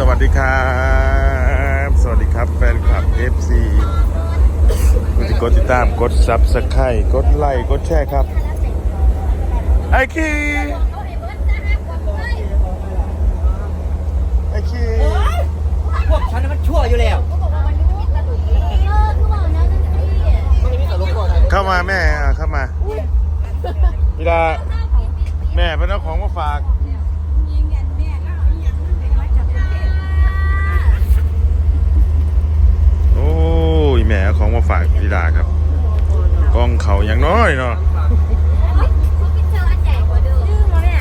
สวัสดีครับ สวัสดีครับแฟนคลับ FC กดกดติดตามกดซับสไครต์กดไลค์กดแชร์ครับ ไอคีไอคีพวกฉันน่ะมันชั่วอยู่แล้วมันมีแต่ลูกตัวไทยเข้ามาแม่อะเข้ามาเวลาแม่เป็นเอาของมาฝาก ยแม่เอาของมาฝากพี่ดาครับกล้องเขาอย่างน้อยเนาะ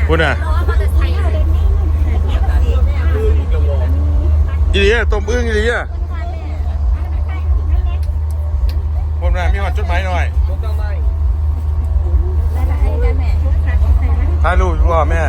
พูดน่ะอีหลีอะต้มอึ้งอีหลีอะพูดน่ะมีหอดจดหมายหน่อยลูกต้องไม่ถ่ายรูปว่าแม่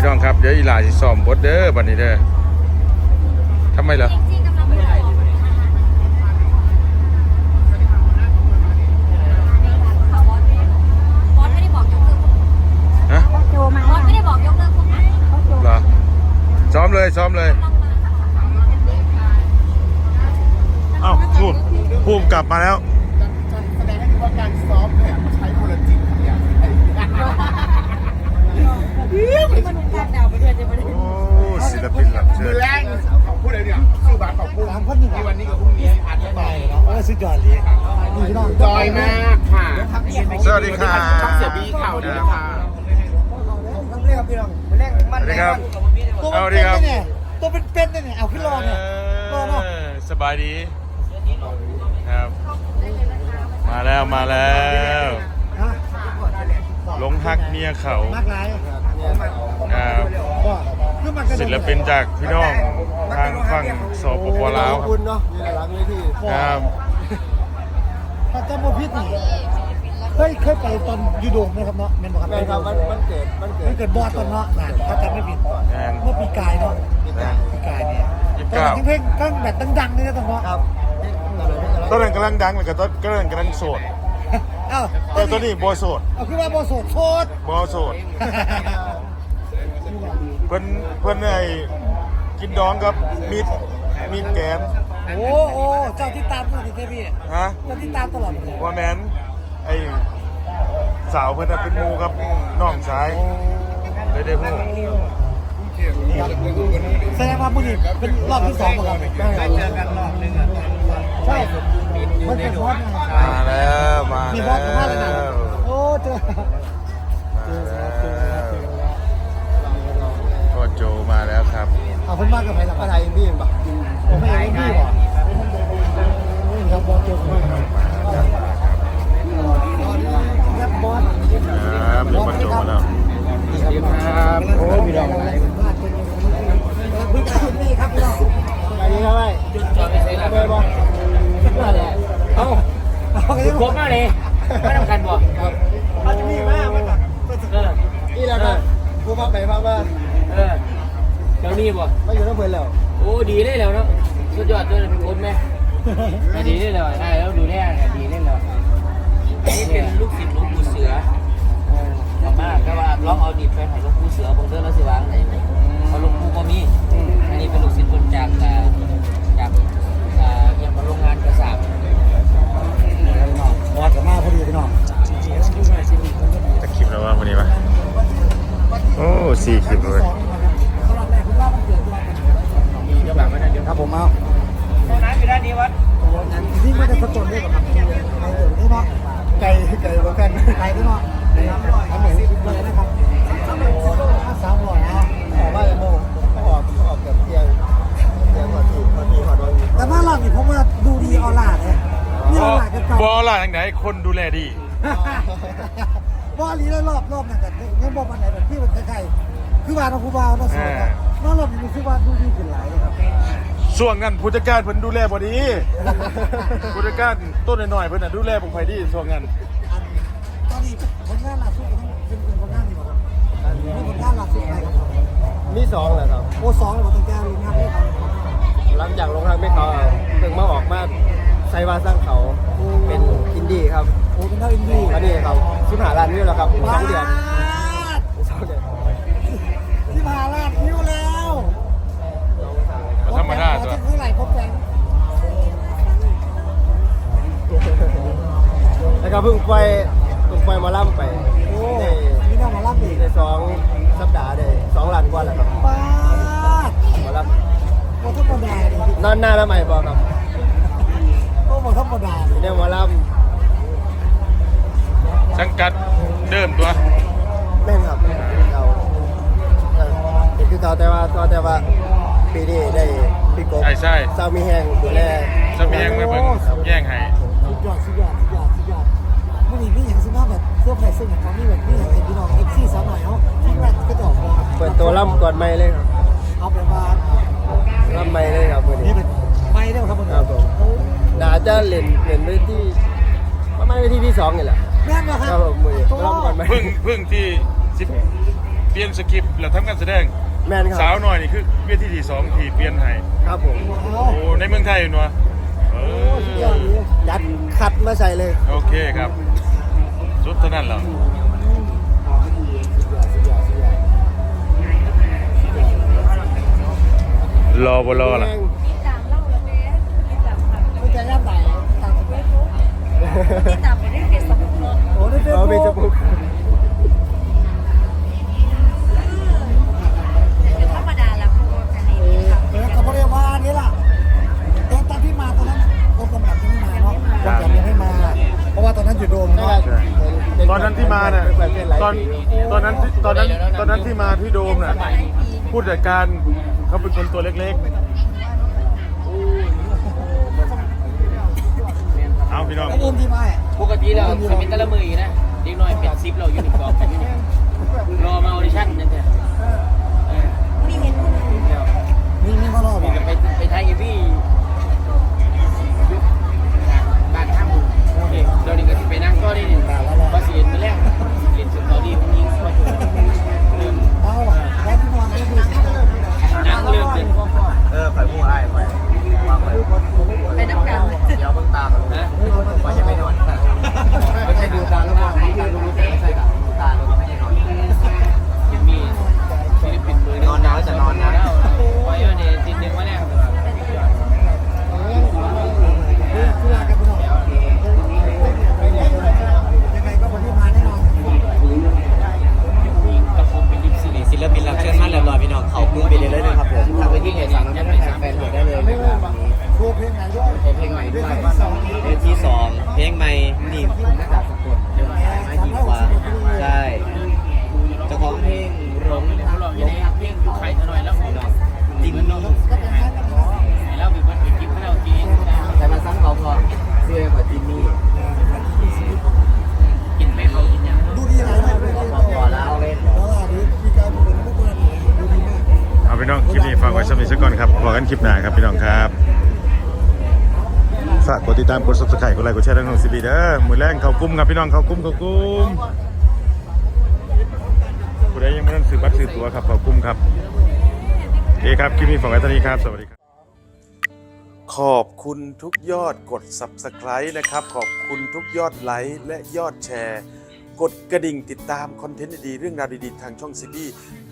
พี่น้องครับเดี๋ยวอีหลาสิซ้อมบทเด้อบัดนี้เด้อทำไมล่ะจริงๆกำลังไม่ได้บอกค่ะบอสบอสไม่ได้บอกยกเลิกฮะบอสไม่ได้บอกยกเลิกพวกนั้นเหรอซ้อมเลยซ้อมเลยเอ้านู่นภูมิกลับมาแล้วแสดงให้ดูว่าการซ้อมเนี่ยใช้พลังจิตอย่าง มันเป็นการดาวไปด้วยจะไม่ได้โอ้ศิลปินรับเชิมืญแรงของพูดเลยเนี่ยชื่อบาทของพูดที่วันนี้กับพรุ่งนี้อาจจะไปโอ้สุดยอดเลยนี่พี่น้องจอยมากค่ะสวัสดีครับช่องเสียบีข่าวดีค่ะต้งเรียกพี่น้องไปเล่นสมันวัสดีครับตัวเอาเป็นดีครับเนี่ยตัวเป็นเป็นเนี่ยเอาขึ้นรอเนี่ยรอเนาะสบายดีครับ มาแล้วมาแล้ว หลงฮักเมียเขามากหลายครับก็คือมันศิลปินจากพี่น้องทางฝั่งสปปลาวครับคุณเนาะยืนหลังเวทีครับ ถ้าจำบ่ผิดนี่เคยเคยไปตอนยูโดมนะครับเนาะแม่นบ่ครับแม่ครับมันมันเกิดมันเกิมัดนเกิดบอสตอนเนาะน่ะถ้าจำไม่ผิดงานเมื่อปีกายเนาะนะปีกายเนี่ยยี่สิบตอนเก้า นั้นเพลงตั้งแบบดังๆเลยนะตอนเนาะครับตอนนั้นกำลังดังเลยกับตอนกำลังกำลังโสด เอ้าแต่ตอนนี้บอโสดเอาคือว่าบ่โสดโสดบอโสดเพิ่นเพิ่นไอ้กินดองกับมีดมีดแกนโอ้โอ้เจ้าที่ตามตลอดเลยพี่ฮะเจ้าที่ตามตลอดเลยว่าแมนไอ้สาวเพิ่นน่ะเป็นหมูกับน้องชายเลยได้พูด แสดงว่ามื้อนี้เป็นรอบที่สองบ่ครับได้เจอกันรอบนึงอะใช่มันเป็นบอสไงมาแล้วมามีบแล้อสกับมาเลยนะวโอ้เจอ แล้วใช่แล้วดูแลเนี่ยดีเลยแล้วอันนี้เป็นลูกศิษย์หลวงปู่เสือเออขอบมากแต่ว่าลองเอาดิบไปให้หลวงปู่เสือบางเรื่องแล้วสิวางไหนเพราะหลวงปู่ก็มี อันนี้เป็นลูกศิษย์คนจากอ่าจากอ่ายังมาโรงงานกระสาบวัดกับมาพอดีพี่น้องจะคลิปแล้วว่าวันนี้ปะโอ้สี่คลิปเลย ที่ไม่ได้ผจญด้วยกับมันในเดือนนี้เนาะไก่ไก่เหมือนกันไก่ด้วยเนาะทำเหมือนเลยนะครับสามร้อยนะออกมาเลยโมออกออกกับเที่ยงเที่ยงก่อนที่ก่อนที่ก่อนวันแต่บ้านเรานี่ผมว่าดูดีออร่าเลยนี่ออร่ากันเก่าบอลล่ะทางไหนคนดูแลดีบอลีแล้วรอบรอบนั่นกันยังบอกมันไหนแบบที่มันใกล้ๆคือว่าเราคูบาวเราสวยครับนอกรอบนี้รู้สึกว่าดูดีขึ้นหลายเลยครับ ช่วงนั้นผู้จัดการเพิ่นดูแลบ่ดี ผู้จัดการต้นหน่อยๆเพิ่นน่ะดูแลผมไปดีช่วงนั้นตอนนี้ผลงานล่าสุดเป็นผลงานดีกว่าครับผลงานล่าสุดอะไรครับมีสองแหละครับโอ้สองเลยว่าตั้งแต่ลงงานเลยครับหลังจากลงทางไม่เขาเพิ่งมาออกมาไซวาสร้างเขาเป็นอินดี้ครับโอ้เป็นเท่าอินดี้อันนี้ครับชิมหาล้านวิวแล้วครับสองเดือน พิ่งปล่อยเพิ่งปล่อยหมาล่ำไปโอ้ในนี่น่ามาล่ำอีกในสองสัปดาห์ได้สองล้านกว่าแล้วครับป้าดหมาล่โอ้ธรรมดาเลยำนอนหน้าแล้วใหม่บอกครับโอ้บอกธรรมดาเลย เนี่ยหมาล่สังกัดเดิมตัวำแม่นครับเราเออเป็นคือเขาแต่ว่าเขาแต่ว่าปีนี้ได้พี่กบใช่ใช่เศร้ามีแห้งดูแลจะมียังไม่เบิ่งแย่งให้ ล่ำก่อนไม่เลยครับเอาไปบ้านล่ำไม่เลยครับวันนี่นี้เป็นไม่ได้ครับผมครับผมน่าจะเล่นเล่นไปที่ประมาณไปที่ที่สองนี่แหละแม่นนะคครัรับบผมมือรอบก่อนไหมเพิ่งเพิ่งที่สิบเปลี่ยนสคริปต์แล้วทำการแสดง แม่นคสารัวบหน่อยนี่คือเวียที่ที่สองที่เปลี่ยนให้ครับผมโอ้ในเมืองไทยอยู่เนาะเออยัดคัดมาใส่เลย โอเคครับ สุดเท่านั้นเหรอ รอบ่รอล่ะตามเล่าล้วแม่ติดตามค่ะม่ใจย่ำไหนต่างประเทศติดตามคนเฟซบุ๊กเนาะโอ้ในเฟซเรบุ๊กจมูกคือธรรมดาล้วพวกอันนี้ค่ะเออเขาเรียกว่านี่ล่ะตอนที่มาตอนนั้นคนกำลังยังไม่มาเนาะคนกำลังยังไม่มาเพราะว่าตอนนั้นอยู่โดมเนาะตอนนั้นที่มาเนี่ยตอนตอนนั้นตอนนั้นตอนนั้นที่มาที่โดมน่ะ ผู้จัดการเขาเป็นคนตัวเล็กๆ เอาพี่น้องไอ้บูมที่มาปกติเราจะมีแต่ละมือนะเด็กน้อยเป็นซิปเราอยู่ในกรอบอยู่นี่ พอกันครับพี่น้องครับฝากกดติดตามกด subscribe กดไลค์กดแชร์ทั้งของซีบีเด้อมือแรงเขากุ้มครับพี่น้องเขากุ้มเขากุ้มผู้ใดยังไม่ได้ซื้อบัตรซื้อตั๋วครับเขากุ้มครับเคครับคลิปนี้ฝากไว้เท่านี้ครับ สวัสดีครับ ขอบคุณทุกยอดกด Subscribe นะครับ ขอบคุณทุกยอดไลค์และยอดแชร์ กดกระดิ่งติดตามคอนเทนต์ดีๆเรื่องราวดีๆทางช่องซีบี